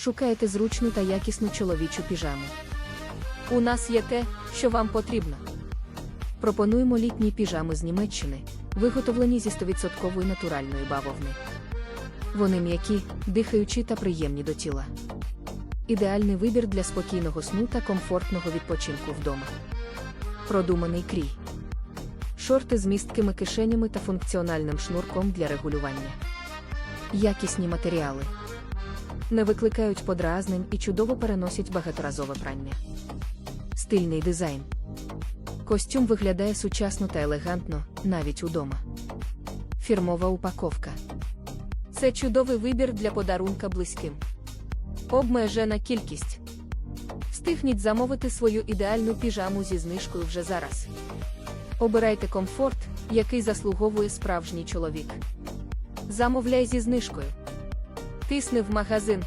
Шукаєте зручну та якісну чоловічу піжаму. У нас є те, що вам потрібно. Пропонуємо літні піжами з Німеччини, виготовлені зі 100% натуральної бавовни. Вони м'які, дихаючі та приємні до тіла. Ідеальний вибір для спокійного сну та комфортного відпочинку вдома. Продуманий крій. Шорти з місткими кишенями та функціональним шнурком для регулювання. Якісні матеріали. Не викликають подразнень і чудово переносять багаторазове прання. Стильний дизайн. Костюм виглядає сучасно та елегантно, навіть удома. Фірмова упаковка. Це чудовий вибір для подарунка близьким. Обмежена кількість. Встигніть замовити свою ідеальну піжаму зі знижкою вже зараз. Обирайте комфорт, який заслуговує справжній чоловік. Замовляй зі знижкою. Тисни в магазин